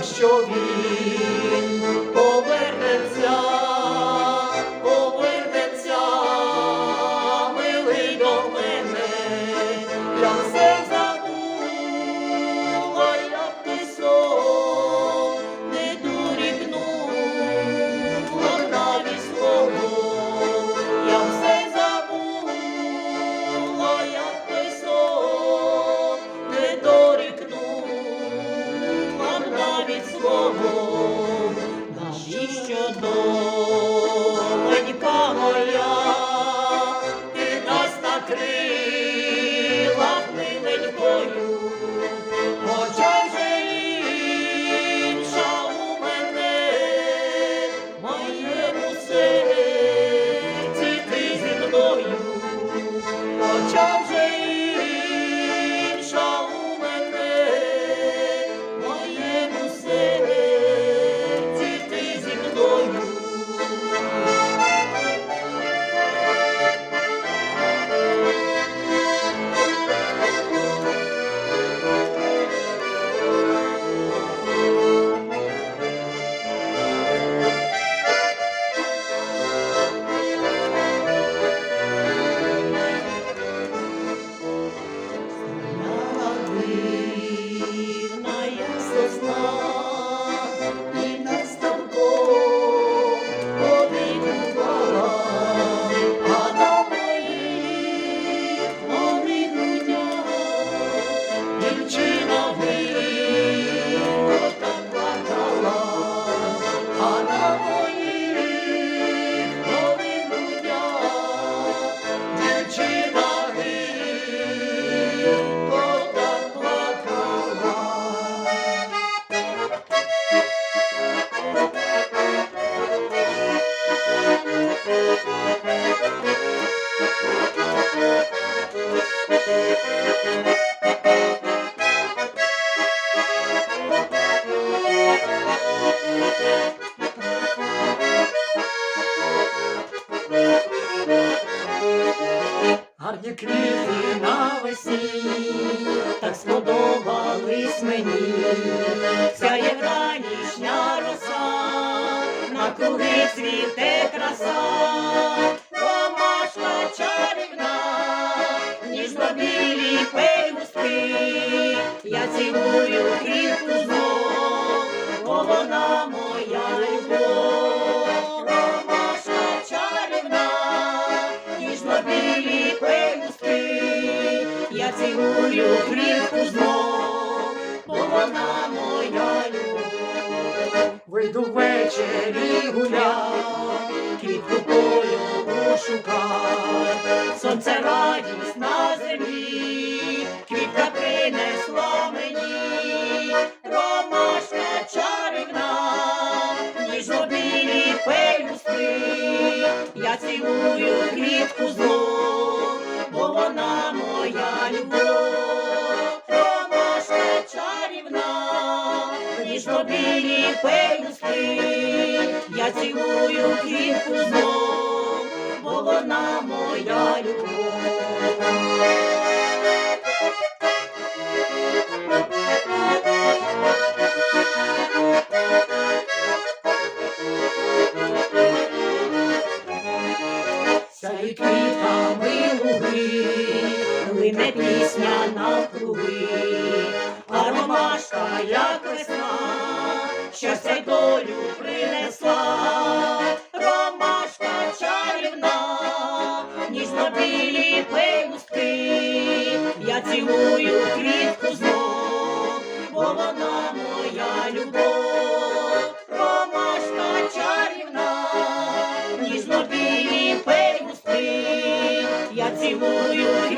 якщо він сподобались мені, сяє вранішня роса, на круги цвіте краса, ромашка чарівна, ніжно білі пелюстки, я цілую квітку знов, бо вона моя любов, ромашка чарівна, ніжно білі пелюстки, я цілую квітку знов, Вийду ввечері гулять, квітку польову шукай, сонце радість на землі, квітка принесла мені, ромашка чарівна, ніжно білі пелюстки, я цілую квітку знов, білі пелюстки, я цілую квітку знов, бо вона моя любов. Сяють квітами луги, лине пісня навкруги, а ромашка, як весна, пелюстки, я цілую квітку знов, бо вона моя любов, ромашка чарівна, ніжно білі пелюстки, я цілую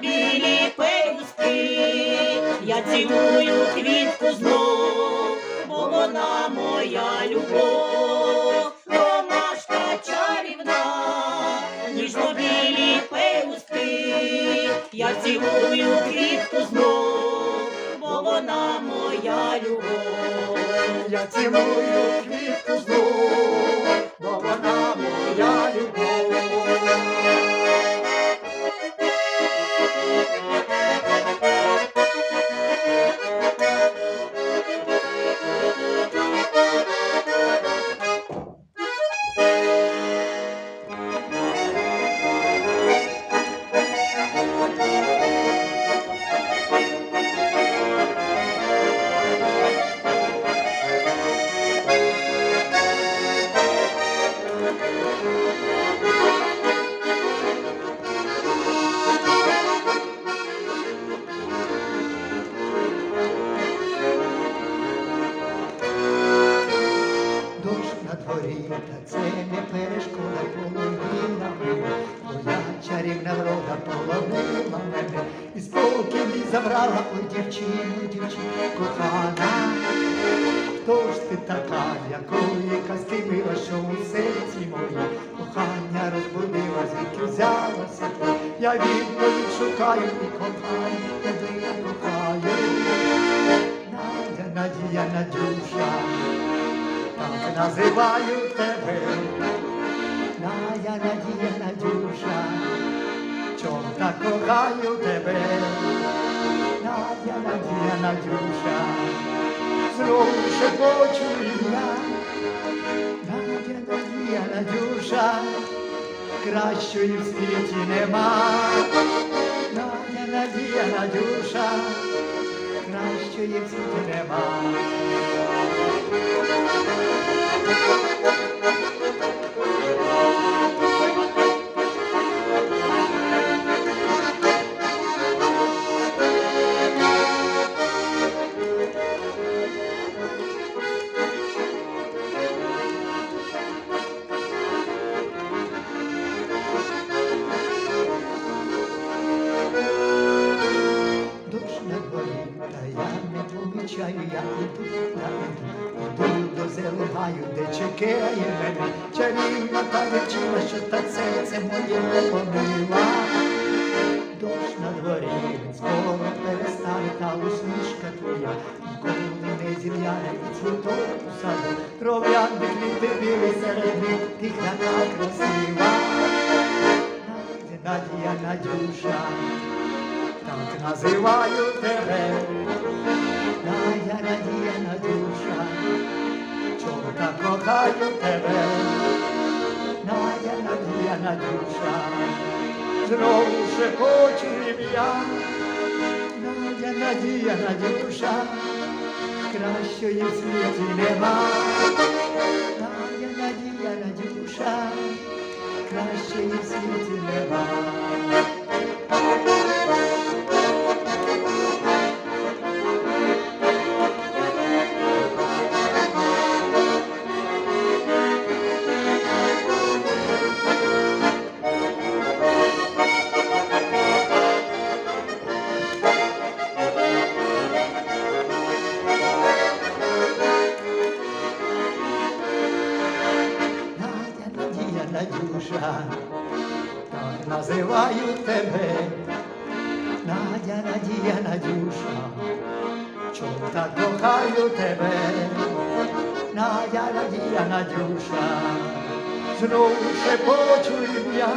білі пелюстки, я поцілую квітку знов, бо вона моя любов, ромашка чарівна, ніжно білі пелюстки, я цілую квітку знов, бо вона моя любов. Я цілую квітку знов, бо вона моя любов. Дівчину, дівчину кохана. Хто ж ти така, якої казки мила, що у серці моє кохання розбудила, звідки взялася ти? Я відповідь шукаю і кохаю, тебе я кохаю. Надя, Надія, Надюша, так називаю тебе. Надя, Надія, Надюша, чом кохаю тебе. Надя, Надія, Надюша, знову шепочу я. Надя, Надія, Надюша, кращої в світі нема. Надя, Надія, Надюша, кращої в світі нема. До зелегаю, де чекає мене. Чарівна та дівчина, що та серце моє помила. Дощ на дворі, він скоро перестане, та усмішка твоя, ніколи не зів'яне і цвіток у саду. Троянди квіти білі серед них, ти така красива. Надія, Надюша, так називаю тебе, Надя, Надія, Надюша, чому так кохаю тебе, Надя, Надія, Надюша, знову шепочу ім'я, Надя, Надія, Надюша, кращої в світі нема, Надя, Надія, Надюша, кращої в світі нема. Називаю тебе. Надя, Надія, Надюша, чому так кохаю тебе. Надя, Надія, Надюша, знову шепочу ім'я.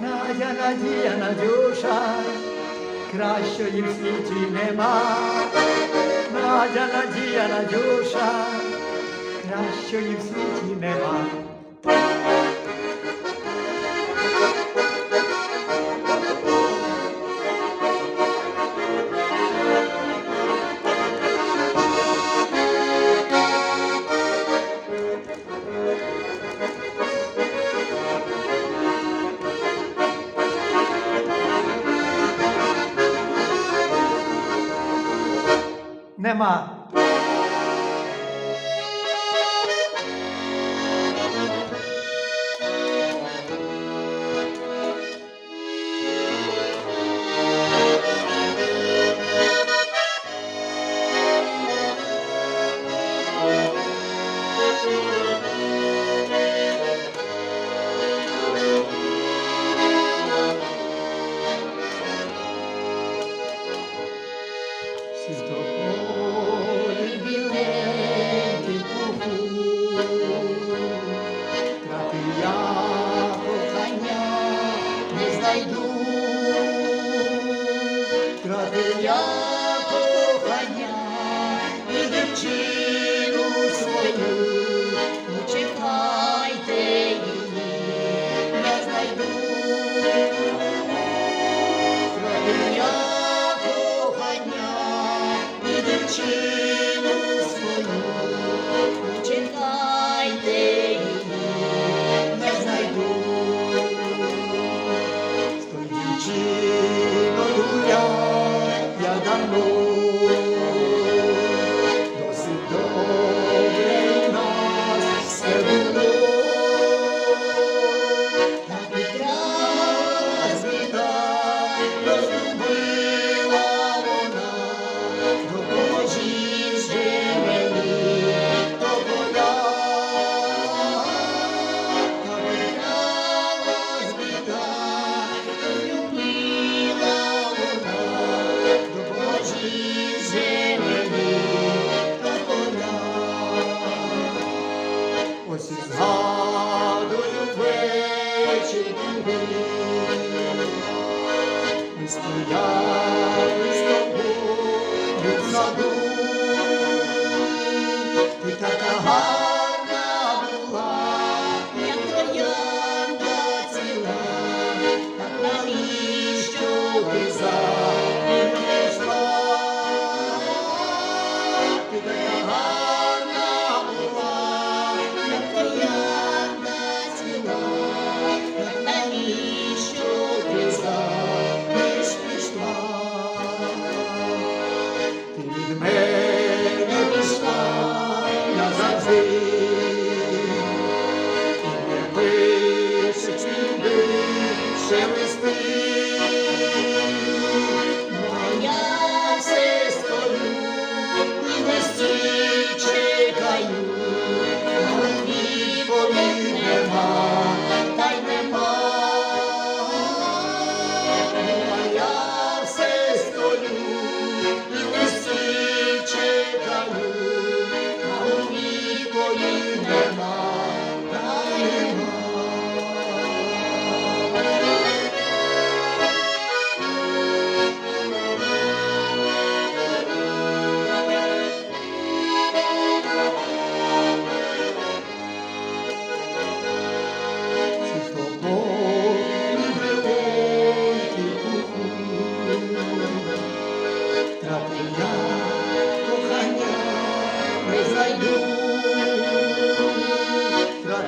Надя, Надія, Надюша, кращої в світі нема. Надя, Надія, Надюша, кращої в світі. Нема.